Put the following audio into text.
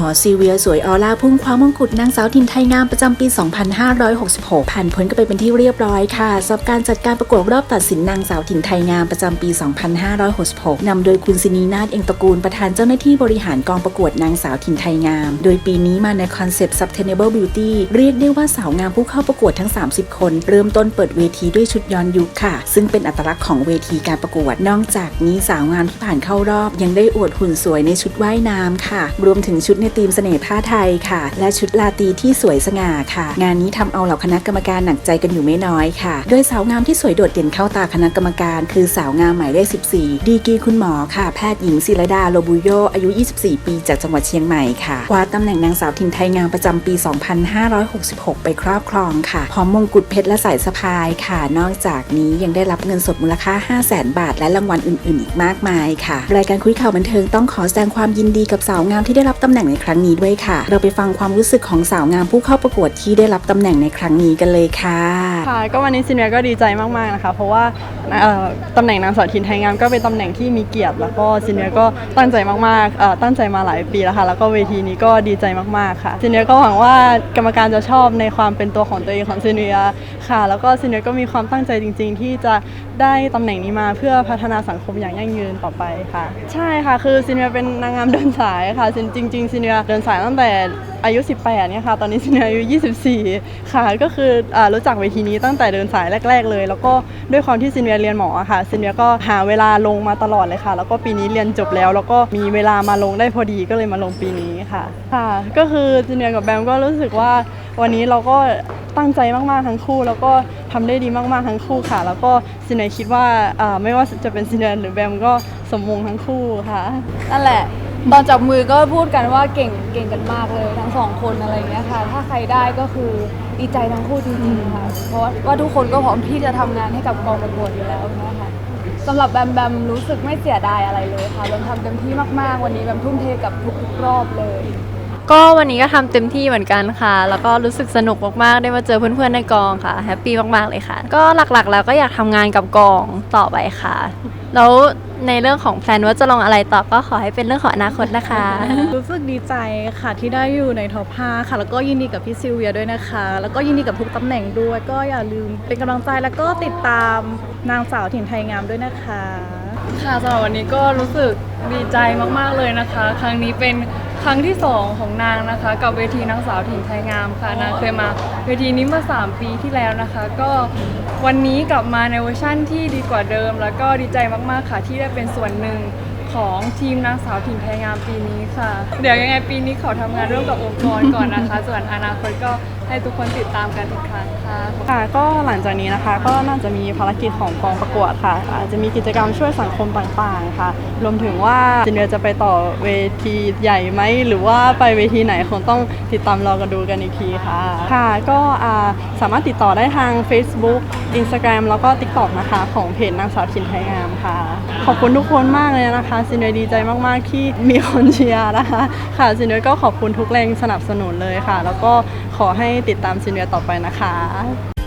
หมอซีเวียสวยออร่าพุ่งคว้ามงกุฎนางสาวถิ่นไทยงามประจำปี 2566 ผ่านพ้นกันไปเป็นที่เรียบร้อยค่ะสำหรับการจัดการประกวดรอบตัดสินนางสาวถิ่นไทยงามประจำปี 2566 นำโดยคุณสินีนาฏเองตระกูลประธานเจ้าหน้าที่บริหารกองประกวดนางสาวถิ่นไทยงาม โดยปีนี้มาในคอนเซปต์ sustainable beauty เรียกได้ว่าสาวงามผู้เข้าประกวดทั้ง 30 คน เริ่มต้นเปิดเวทีด้วยชุดย้อนยุคค่ะ ซึ่งเป็นอัตลักษณ์ของเวทีการประกวด นอกจากนี้สาวงามที่ผ่านเข้ารอบ ยังได้อวดหุ่นสวยในชุดว่ายน้ำค่ะ รวมถึงชุดในธีมเสน่ห์ผ้าไทยค่ะ และชุดลาตีที่สวยสง่าค่ะ งานนี้ทำเอาเหล่าคณะกรรมการหนักใจกันอยู่ไม่น้อยค่ะ โดยสาวงามที่สวยโดดเด่นเข้าตาคณะกรรมการ คือสาวงามหมายเลข 14 ดีกีคุณหมอค่ะ แพทย์หญิงศิรดาโลบุโย อายุ 24 ปีจากจังหวัดเชียงใหม่ค่ะคว้าตำแหน่งนางสาวถิ่นไทยงามประจำปี 2566 ไปครอบครองค่ะ พร้อมมงกุฎเพชรและสายสะพายค่ะ นอกจากนี้ยังได้รับเงินสดมูลค่า 500,000 บาท และรางวัลอื่น ๆ อีกมากมายค่ะ รายการคุยข่าวบันเทิงต้องขอแสดงความยินดีกับสาวงามที่ได้รับตำแหน่งในครั้งนี้ด้วยค่ะ เราไปฟังความรู้สึกของสาวงามผู้เข้าประกวดที่ได้รับตำแหน่งในครั้งนี้กันเลยค่ะค่ะก็วันนี้ซินเนียก็ดีใจมากๆนะคะ เพราะว่าตำแหน่งนางสาวถิ่นไทยงามก็เป็นตำแหน่งที่มีเกียรติ แล้วก็ซินเนียก็ตั้งใจมากๆตั้งใจมาหลายปีแล้วค่ะ แล้วก็เวทีนี้ก็ดีใจมากๆค่ะซินเนียก็หวังว่ากรรมการจะชอบในความเป็นตัวของตัวเองของซินเนียค่ะ แล้วก็ซินเนียก็มีความตั้งใจจริง ๆ ที่จะได้ตำแหน่งนี้มาเพื่อพัฒนาสังคมอย่างยั่งยืนต่อไปค่ะ ใช่ค่ะ คือซินเนียเป็นนางงามเดินสายค่ะจริงๆซินเนียเดินสายตั้งแต่อายุ 18 เนี่ยค่ะ ตอนนี้ซินเนียอายุ 24 ค่ะ ก็คืออรู้จักเวทีนี้ตั้งแต่เดินสายแรก ๆ เลย แล้วก็ด้วยความที่ซินเนียเรียนหมออะค่ะซินเนียก็หาเวลาลงมาตลอดเลยค่ะ แล้วก็ปีนี้เรียนจบแล้ว แล้วก็มีเวลามาลงได้พอดีก็เลยมาลงปีนี้ค่ะ ค่ะ ก็คือซินเนียกับแบมก็รู้สึกว่าวันนี้เราก็ตั้งใจมากๆทั้งคู่ แล้วก็ทำได้ดีมากๆทั้งคู่ค่ะ แล้วก็ซินเนียคิดว่าไม่ว่าจะเป็นซินเนียหรือแบมก็สมมงทั้งคู่ค่ะนั่นแหละ ตอนจับมือก็พูดกันว่าเก่งเก่งกันมากเลยทั้งสองคนอะไรเงี้ยค่ะ ถ้าใครได้ก็คือดีใจทั้งคู่จริงๆค่ะ เพราะว่าทุกคนก็พร้อมที่จะทำงานให้กับกองประกวดอยู่แล้วนะคะสำหรับแบมแบมรู้สึกไม่เสียดายอะไรเลยค่ะแบมทำเต็มที่มากๆ วันนี้แบมทุ่มเทกับทุกๆรอบเลย ก็วันนี้ก็ทำเต็มที่เหมือนกันค่ะ แล้วก็รู้สึกสนุกมากๆ ได้มาเจอเพื่อนๆในกองค่ะ แฮปปี้มากๆเลยค่ะ ก็หลักๆแล้วก็อยากทำงานกับกองต่อไปค่ะ แล้ว ในเรื่องของแพลนว่าจะลงอะไรต่อก็ขอให้เป็นเรื่องของอนาคตนะคะ รู้สึกดีใจค่ะที่ได้อยู่ในท็อป5ค่ะ แล้วก็ยินดีกับพี่ซิลเวียด้วยนะคะ แล้วก็ยินดีกับทุกตำแหน่งด้วย ก็อย่าลืมเป็นกำลังใจแล้วก็ติดตามนางสาวถิ่นไทยงามด้วยนะคะ ค่ะสำหรับวันนี้ก็รู้สึกดีใจมากๆเลยนะคะ ครั้งนี้เป็นครั้งที่ 2 ของนางนะคะ กับเวทีนางสาวถิ่นไทยงามค่ะ นางเคยมาเวทีนี้มื่อ3ปีที่แล้วนะคะ ก็วันนี้กลับมาในเวอร์ชั่นที่ดีกว่าเดิม แล้วก็ดีใจมากๆค่ะที่ได้เป็นส่วนหนึ่งของทีมนางสาวถิ่นไทยงามปีนี้ค่ะ เดี๋ยวยังไงปีนี้ขอทำงานร่วมกับองค์กรก่อนนะคะ ส่วนอนาคตก็ ให้ทุกคนติดตามกันอีกครั้งค่ะ ค่ะก็หลังจากนี้นะคะ ก็น่าจะมีภารกิจของกองประกวดค่ะ อาจจะมีกิจกรรมช่วยสังคมต่างๆค่ะ รวมถึงว่าจินเนียจะไปต่อเวทีใหญ่ไหมหรือว่าไปเวทีไหนคงต้องติดตามรอกันดูกันอีกทีค่ะ ค่ะ ก็สามารถติดต่อได้ทาง Facebook Instagram แล้วก็ TikTok นะคะ ของเพจนางสาวถิ่นไทยงามค่ะ ขอบคุณทุกคนมากเลยนะคะซินเนียดีใจมากๆที่มีคนเชียร์นะคะ ค่ะซินเนียก็ขอบคุณทุกแรงสนับสนุนเลยค่ะ แล้วก็ขอให้ติดตามซินเวียต่อไปนะคะ